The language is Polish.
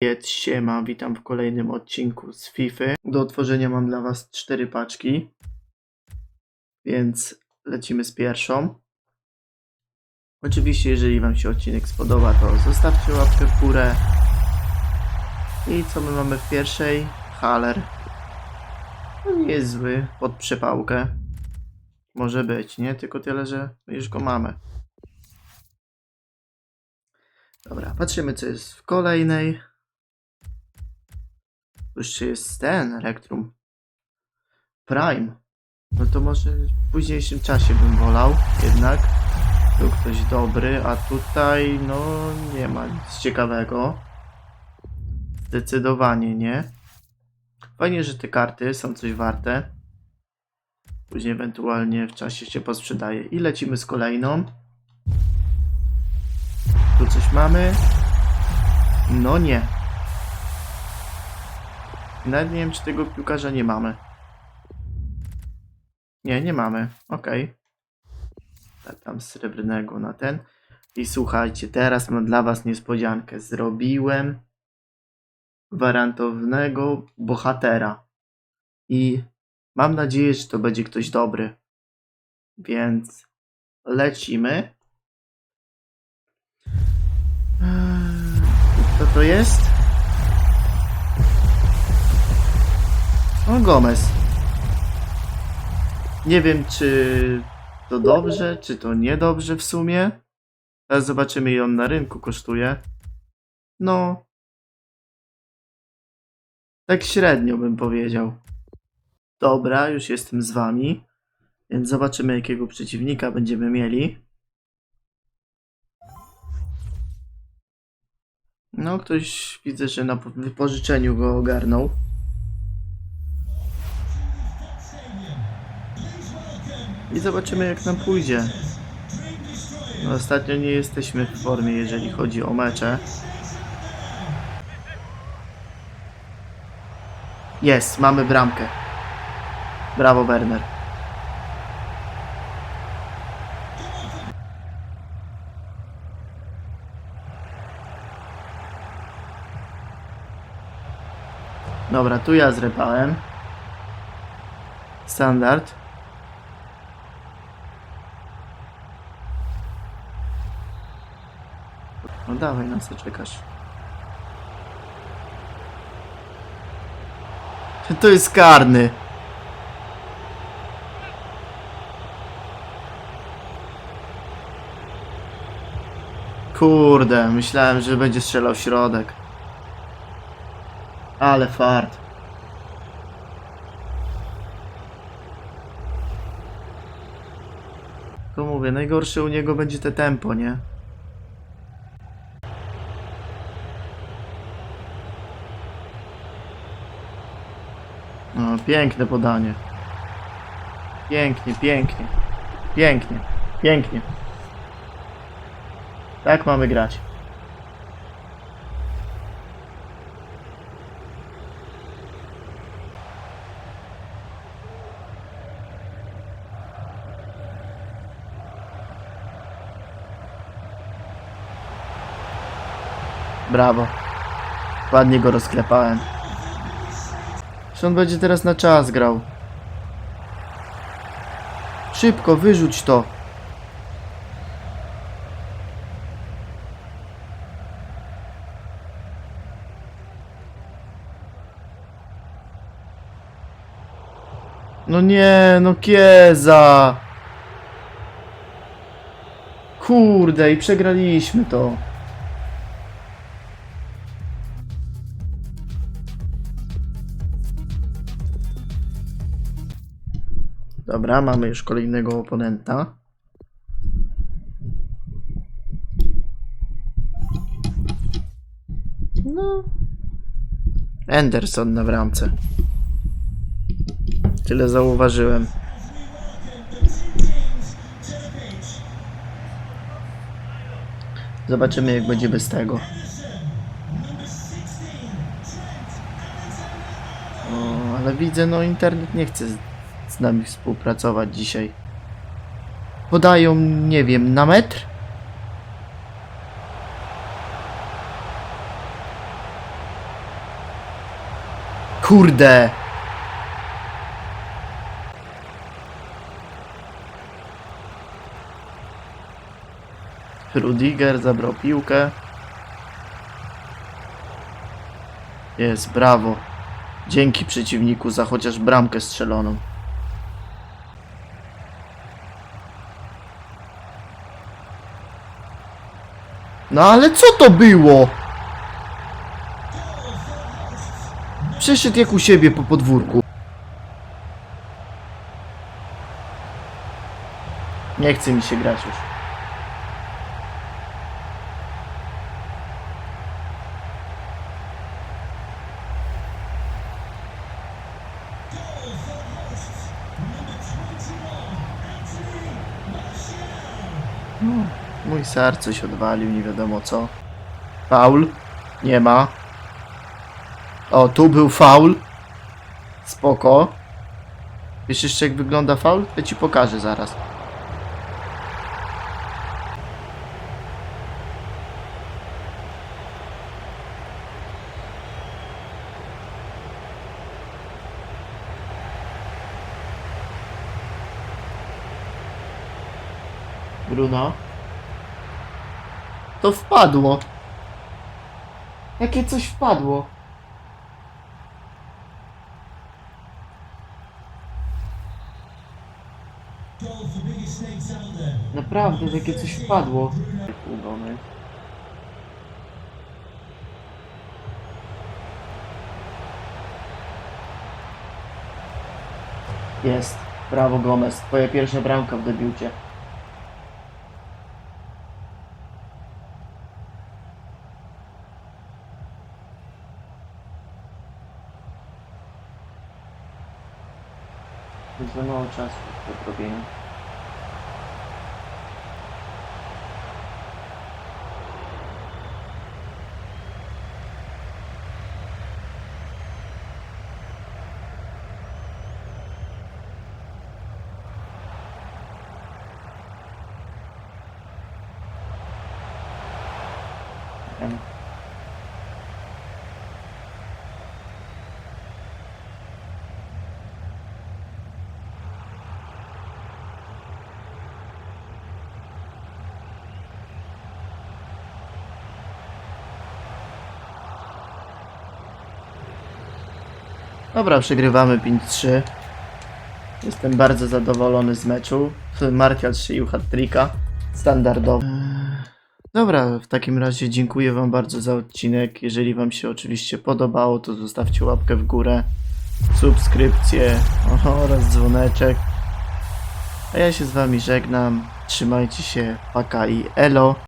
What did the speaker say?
Jest, siema, witam w kolejnym odcinku z FIFA. Do otworzenia mam dla Was cztery paczki, więc lecimy z pierwszą. Oczywiście, jeżeli Wam się odcinek spodoba, to zostawcie łapkę w górę. I co my mamy w pierwszej? Haler. No nie jest zły, pod przepałkę. Może być, nie? Tylko tyle, że już go mamy. Dobra, patrzymy co jest w kolejnej. Jeszcze jest ten Electrum Prime. No to może w późniejszym czasie bym wolał jednak. Był ktoś dobry, a tutaj no nie ma nic ciekawego. Zdecydowanie nie. Fajnie, że te karty są coś warte. Później ewentualnie w czasie się posprzedaje. I lecimy z kolejną. Tu coś mamy? No nie. Nawet nie wiem, czy tego piłkarza nie mamy. Nie, nie mamy. Okej. Tak, tam srebrnego na ten. I słuchajcie, teraz mam dla was niespodziankę. Zrobiłem gwarantownego bohatera. I mam nadzieję, że to będzie ktoś dobry. Więc lecimy. Eee, Kto to jest? O, Gomez. Nie wiem, czy to dobrze, czy to niedobrze w sumie. Teraz zobaczymy, ile on na rynku kosztuje. No. Tak średnio bym powiedział. Dobra, już jestem z wami. Więc zobaczymy, jakiego przeciwnika będziemy mieli. No, ktoś widzę, że na wypożyczeniu go ogarnął. I zobaczymy, jak nam pójdzie. No, ostatnio nie jesteśmy w formie, jeżeli chodzi o mecze. Jest, mamy bramkę. Brawo, Werner. Dobra, tu ja zrypałem. Standard. No dawaj, na co czekasz? To jest karny. Kurde, myślałem, że będzie strzelał w środek. Ale fart. To mówię, najgorsze u niego będzie te tempo, nie? No, piękne podanie. Pięknie, pięknie. Pięknie, pięknie. Tak mamy grać. Brawo. Ładnie go rozklepałem. Czy on będzie teraz na czas grał? Szybko, wyrzuć to. No nie, no Kieza. Kurde, i przegraliśmy to. Dobra, mamy już kolejnego oponenta. No. Anderson na bramce. Tyle zauważyłem. Zobaczymy jak będzie bez tego. O, ale widzę, no internet nie chce z, nami współpracować dzisiaj. Podają, nie wiem, na metr? Kurde! Rudiger zabrał piłkę. Jest, brawo. Dzięki przeciwniku za chociaż bramkę strzeloną. No ale co to było? Przeszedł jak u siebie po podwórku. Nie chce mi się grać już. Mój ser coś odwalił, nie wiadomo co. Faul? Nie ma. O, tu był faul. Spoko. Wiesz jeszcze jak wygląda faul? Ja ci pokażę zaraz. Bruno? To wpadło. Jakie coś wpadło. Naprawdę, takie coś wpadło. Ulubiony. Jest. Brawo Gomez. Twoja pierwsza bramka w debiucie. Za mało czasu do robienia. Em. Dobra, przegrywamy 5-3. Jestem bardzo zadowolony z meczu. Martial strzelił hat-tricka. Standardowo. Dobra, w takim razie dziękuję Wam bardzo za odcinek. Jeżeli Wam się oczywiście podobało, to zostawcie łapkę w górę, subskrypcję oraz dzwoneczek. A ja się z Wami żegnam. Trzymajcie się, paka i elo.